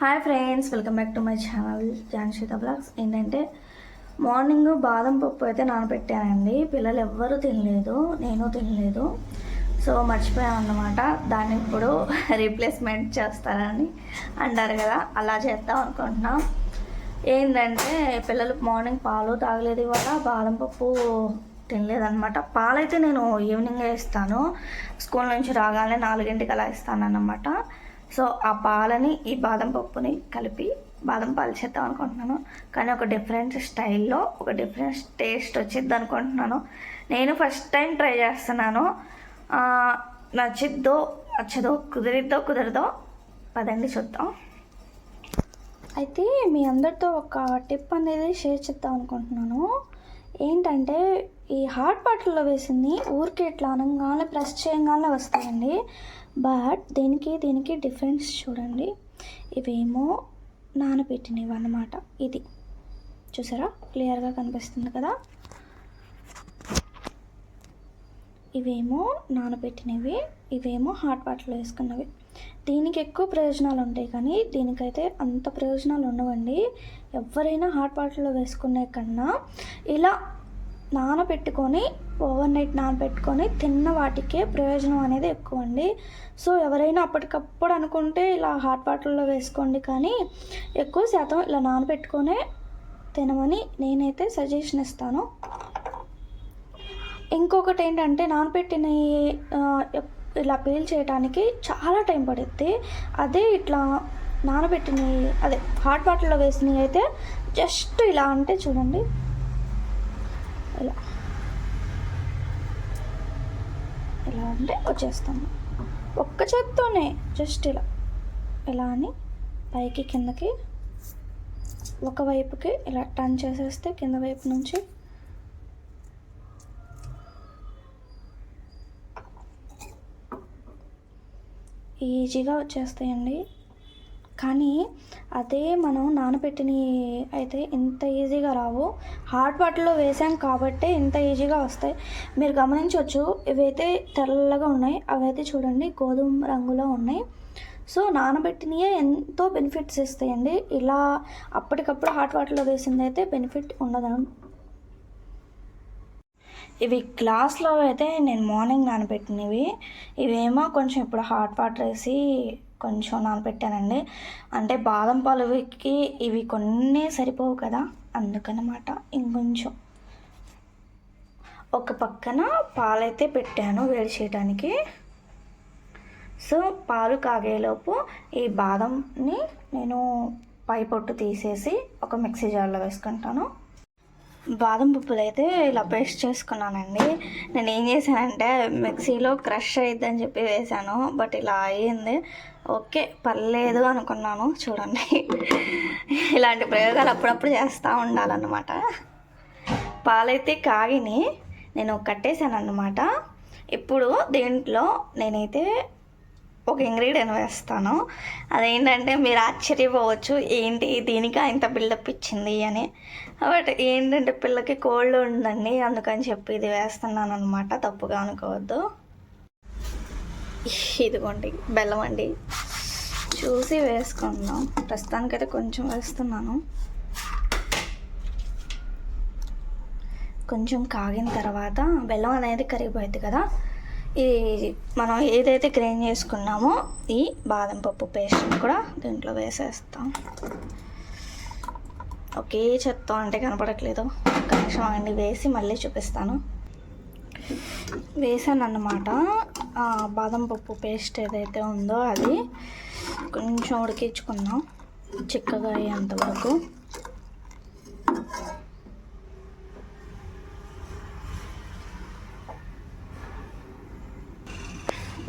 Hi friends welcome back to my channel Janshita vlogs. ఏంటంటే morning బాదం పప్పు అయితే నానబెట్టానండి. పిల్లలు ఎవ్వరూ తినలేదు నేను తినలేదు. సో మర్చిపోయాను అనమాట దాన్ని ఇప్పుడు రీప్లేస్మెంట్ చేస్తారని అంటారు కదా అలా చేద్దాం అనుకుంటున్నాం. ఏంటంటే పిల్లలు మార్నింగ్ పాలు తాగలేదు ఇవాళ బాదం పప్పు తినలేదన్నమాట. పాలైతే నేను ఈవినింగే ఇస్తాను. స్కూల్ నుంచి రాగానే నాలుగింటికి అలా ఇస్తాను అన్నమాట సో ఆ పాలని ఈ బాదం పప్పుని కలిపి బాదం పాలు చేద్దాం అనుకుంటున్నాను. కానీ ఒక డిఫరెంట్ స్టైల్లో ఒక డిఫరెంట్ టేస్ట్ వచ్చిద్ది అనుకుంటున్నాను. నేను ఫస్ట్ టైం ట్రై చేస్తున్నాను. నచ్చిద్దో నచ్చదో కుదిరిద్దో కుదరదో పదండి చూద్దాం. అయితే మీ అందరితో ఒక టిప్ అనేది షేర్ చేద్దాం అనుకుంటున్నాను. ఏంటంటే ఈ హాట్ బాటిల్లో వేసింది ఊరికే ఇట్లా అనగానే ప్రెస్ చేయగానే వస్తాయండి. బట్ దీనికి దీనికి డిఫరెన్స్ చూడండి. ఇవేమో నానబెట్టినవి అన్నమాట ఇది చూసారా? క్లియర్గా కనిపిస్తుంది కదా? ఇవేమో నానబెట్టినవి ఇవేమో హాట్ వాటర్లో వేసుకున్నవి. దీనికి ఎక్కువ ప్రయోజనాలు ఉంటాయి కానీ దీనికైతే అంత ప్రయోజనాలు ఉండవండి. ఎవరైనా హాట్ వాటర్లో వేసుకునే కన్నా ఇలా నానబెట్టుకొని ఓవర్ నైట్ నానబెట్టుకొని తిన్న వాటికే ప్రయోజనం అనేది ఎక్కువ అండి సో ఎవరైనా అప్పటికప్పుడు అనుకుంటే ఇలా హాట్ వాటర్లో వేసుకోండి కానీ ఎక్కువ శాతం ఇలా నానబెట్టుకొనే తినమని నేనైతే సజెషన్ ఇస్తాను. ఇంకొకటి ఏంటంటే నానబెట్టిన ఇలా పీల్ చేయడానికి చాలా టైం పడుద్ది. అదే ఇట్లా నానబెట్టినవి అదే హాట్ వాటర్లో వేసినవి అయితే జస్ట్ ఇలా అంటే చూడండి. ఇలా ఇలా అంటే వచ్చేస్తాము. ఒక్క చేత్తోనే జస్ట్ ఇలా. ఇలా అని పైకి కిందకి ఒక వైపుకి ఇలా టర్న్ చేసేస్తే కింద వైపు నుంచి ఈజీగా వచ్చేస్తాయండి. కానీ అదే మనం నానబెట్టినవి అయితే ఇంత ఈజీగా రావు. హాట్ వాటర్లో వేసాం కాబట్టే ఇంత ఈజీగా వస్తాయి. మీరు గమనించవచ్చు ఇవైతే తెల్లగా ఉన్నాయి. అవైతే చూడండి గోధుమ రంగులో ఉన్నాయి. సో నానబెట్టినయే ఎంతో బెనిఫిట్స్ ఇస్తాయండి. ఇలా అప్పటికప్పుడు హాట్ వాటర్లో వేసింది అయితే బెనిఫిట్ ఉండదు. ఇవి గ్లాస్లో అయితే నేను మార్నింగ్ నానబెట్టినవి. ఇవేమో కొంచెం ఇప్పుడు హాట్ వాటర్ వేసి కొంచెం నానబెట్టానండి అంటే బాదం పాలుకి ఇవి కొన్ని సరిపోవు కదా అందుకనమాట ఇంకొంచెం. ఒక పక్కన పాలైతే పెట్టాను వేడి చేయడానికి సో పాలు కాగేలోపు ఈ బాదంని నేను పై పొట్టు తీసేసి ఒక మిక్సీ జార్లో వేసుకుంటాను. బాదం పప్పులు అయితే ఇలా పేస్ట్ చేసుకున్నానండి. నేను ఏం చేశానంటే మిక్సీలో క్రష్ అయిద్దని చెప్పి వేశాను బట్ ఇలా అయ్యింది. ఓకే పర్లేదు అనుకున్నాను. చూడండి. ఇలాంటి ప్రయోగాలు అప్పుడప్పుడు చేస్తూ ఉండాలన్నమాట. పాలైతే కాగిని నేను కట్టేశాను అన్నమాట ఇప్పుడు దీంట్లో నేనైతే ఒక ఇంగ్రీడియంట్ వేస్తాను. అదేంటంటే మీరు ఆశ్చర్యపోవచ్చు ఏంటి దీనికి ఇంత బిల్డప్ ఇచ్చింది అని. బట్ ఏంటంటే పిల్లకి కోల్డ్ ఉందండి అందుకని చెప్పి ఇది వేస్తున్నాను అనమాట తప్పుగా అనుకోవద్దు. ఇదిగోండి బెల్లం అండి. చూసి వేసుకుందాం. ప్రస్తుతానికైతే కొంచెం వేస్తున్నాను. కొంచెం కాగిన తర్వాత బెల్లం అనేది కరిగిపోయింది కదా ఈ మనం ఏదైతే గ్రైండ్ చేసుకున్నామో ఈ బాదం పప్పు పేస్ట్ కూడా దీంట్లో వేసేస్తాం. ఒకే చెత్త అంటే కనపడట్లేదు. ఒక్క అండి వేసి మళ్ళీ చూపిస్తాను. వేసాను అన్నమాట బాదం పప్పు పేస్ట్ ఏదైతే ఉందో అది కొంచెం ఉడికించుకుందాం. చిక్కగా అయ్యేంత వరకు.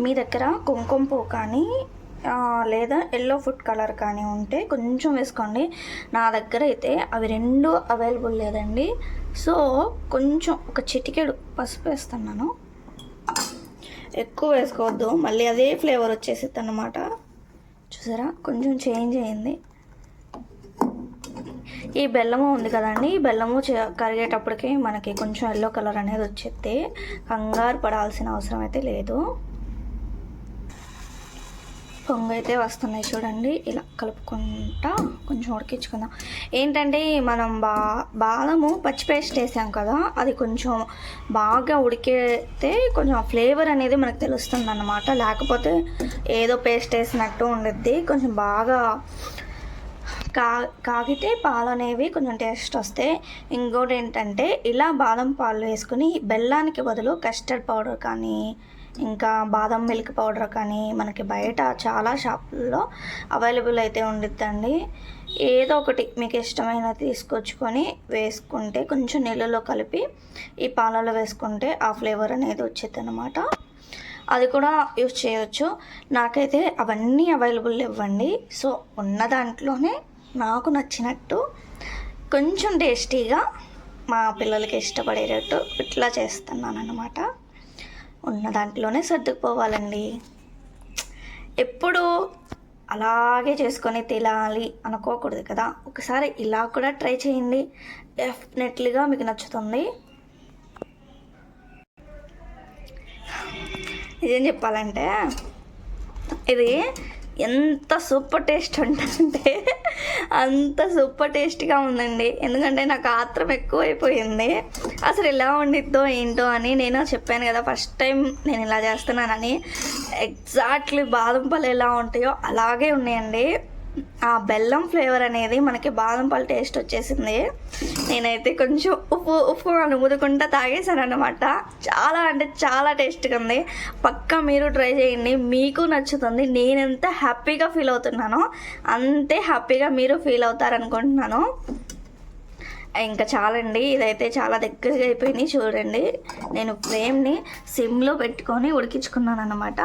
మీ దగ్గర కుంకుమ పువ్వు కానీ లేదా ఎల్లో ఫుడ్ కలర్ కానీ ఉంటే కొంచెం వేసుకోండి. నా దగ్గర అయితే అవి రెండు అవైలబుల్ లేదండి. సో కొంచెం ఒక చిటికెడు పసుపు వేస్తున్నాను. ఎక్కువ వేసుకోవద్దు. మళ్ళీ అదే ఫ్లేవర్ వచ్చేసిద్ది అన్నమాట. చూసారా? కొంచెం చేంజ్ అయింది. ఈ బెల్లము ఉంది కదండి. ఈ బెల్లము కరిగేటప్పటికి మనకి కొంచెం ఎల్లో కలర్ అనేది వచ్చేస్తే కంగారు పడాల్సిన అవసరం అయితే లేదు. పొంగు అయితే వస్తున్నాయి చూడండి. ఇలా కలుపుకుంటా కొంచెం ఉడికించుకుందాం. ఏంటంటే మనం బా బాదము పచ్చి పేస్ట్ వేసాం కదా అది కొంచెం బాగా ఉడికితే కొంచెం ఫ్లేవర్ అనేది మనకు తెలుస్తుంది అన్నమాట లేకపోతే ఏదో పేస్ట్ వేసినట్టు ఉండిద్ది. కొంచెం బాగా కా కాగితే పాలు అనేవి కొంచెం టేస్ట్ వస్తాయి ఇంకోటి ఏంటంటే ఇలా బాదం పాలు వేసుకుని బెల్లానికి బదులు కస్టర్డ్ పౌడర్ కానీ ఇంకా బాదం మిల్క్ పౌడర్ కానీ మనకి బయట చాలా షాపుల్లో అవైలబుల్ అయితే ఉండిద్దండి. ఏదో ఒకటి మీకు ఇష్టమైన తీసుకొచ్చుకొని వేసుకుంటే కొంచెం నీళ్ళలో కలిపి ఈ పాలలో వేసుకుంటే ఆ ఫ్లేవర్ అనేది వచ్చేది అనమాట అది కూడా యూజ్ చేయొచ్చు. నాకైతే అవన్నీ అవైలబుల్ ఇవ్వండి సో ఉన్న దాంట్లోనే నాకు నచ్చినట్టు కొంచెం టేస్టీగా మా పిల్లలకి ఇష్టపడేటట్టు ఇట్లా చేస్తున్నాను అనమాట ఉన్న దాంట్లోనే సర్దుకుపోవాలండి. ఎప్పుడు అలాగే చేసుకొని తినాలి అనుకోకూడదు కదా. ఒకసారి ఇలా కూడా ట్రై చేయండి. డెఫినెట్లీగా మీకు నచ్చుతుంది. నిజం చెప్పాలంటే ఇది ఎంత సూపర్ టేస్ట్ ఉంటుందంటే అంత సూపర్ టేస్ట్గా ఉందండి. ఎందుకంటే నాకు ఆత్రం ఎక్కువ అయిపోయింది అసలు ఎలా వండిద్దో ఏంటో అని నేను చెప్పాను కదా ఫస్ట్ టైం నేను ఇలా చేస్తున్నానని. ఎగ్జాక్ట్లీ బాదం పళ్ళు ఎలా ఉంటాయో అలాగే ఉన్నాయండి. ఆ బెల్లం ఫ్లేవర్ అనేది మనకి బాదం పాలు టేస్ట్ వచ్చేసింది. నేనైతే కొంచెం ఉప్పు ఉప్పు అనుముదుకుంటా ఊదుకుంటా అనమాట చాలా అంటే చాలా టేస్ట్గా ఉంది. పక్కా మీరు ట్రై చేయండి. మీకు నచ్చుతుంది. నేను ఎంత హ్యాపీగా ఫీల్ అవుతున్నానో అంతే హ్యాపీగా మీరు ఫీల్ అవుతారనుకుంటున్నాను. ఇంకా చాలండి. ఇదైతే చాలా దగ్గరగా అయిపోయినాయి చూడండి. నేను ఫ్లేమ్ని సిమ్లో పెట్టుకొని ఉడికించుకున్నాను అనమాట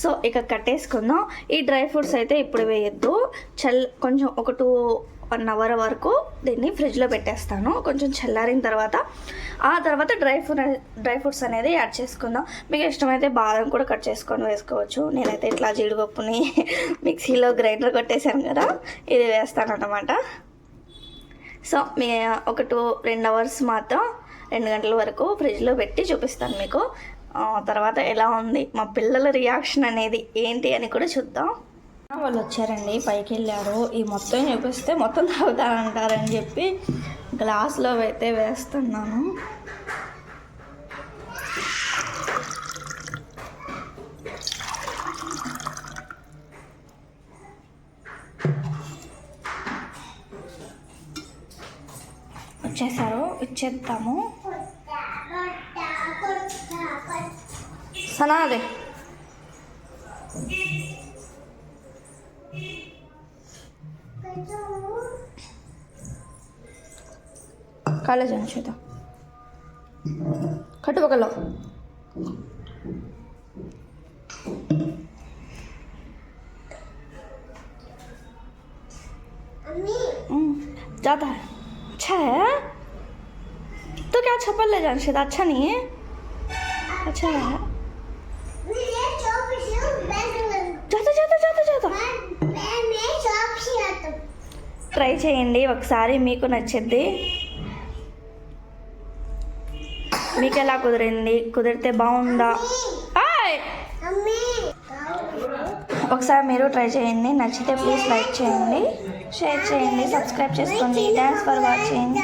సో ఇక కట్టేసుకుందాం. ఈ డ్రై ఫ్రూట్స్ అయితే ఇప్పుడు వేయద్దు. చల్ కొంచెం ఒక టూ వన్ అవర్ వరకు దీన్ని ఫ్రిడ్జ్లో పెట్టేస్తాను. కొంచెం చల్లారిన తర్వాత ఆ తర్వాత డ్రై ఫ్రూట్ డ్రై ఫ్రూట్స్ అనేది యాడ్ చేసుకుందాం. మీకు ఇష్టమైతే బాదం కూడా కట్ చేసుకొని వేసుకోవచ్చు. నేనైతే ఇట్లా జీడిపప్పుని మిక్సీలో గ్రైండర్ కొట్టేశాను కదా ఇది వేస్తాను అన్నమాట సో మీ ఒక టూ రెండు అవర్స్ మాత్రం రెండు గంటల వరకు ఫ్రిడ్జ్లో పెట్టి చూపిస్తాను మీకు. తర్వాత ఎలా ఉంది? మా పిల్లల రియాక్షన్ అనేది ఏంటి అని కూడా చూద్దాం. వాళ్ళు వచ్చారండి పైకి వెళ్ళారు. ఈ మొత్తం చూపిస్తే మొత్తం తాగుతారంటారని చెప్పి గ్లాస్లో అయితే వేస్తున్నాను. వచ్చేసారు ఇచ్చేద్దాము సనాదే కాళ్ళ చేత కట్టుపక్కలో जाता है अच्छा है तो क्या छप्पन ले जाना शायद अच्छा नहीं है अच्छा है ట్రై చేయండి ఒకసారి మీకు నచ్చింది. మీకు ఎలా కుదిరింది? కుదిరితే బాగుందా? ఒకసారి మీరు ట్రై చేయండి. నచ్చితే ప్లీజ్ లైక్ చేయండి షేర్ చేయండి సబ్స్క్రైబ్ చేసుకోండి. Thanks for watching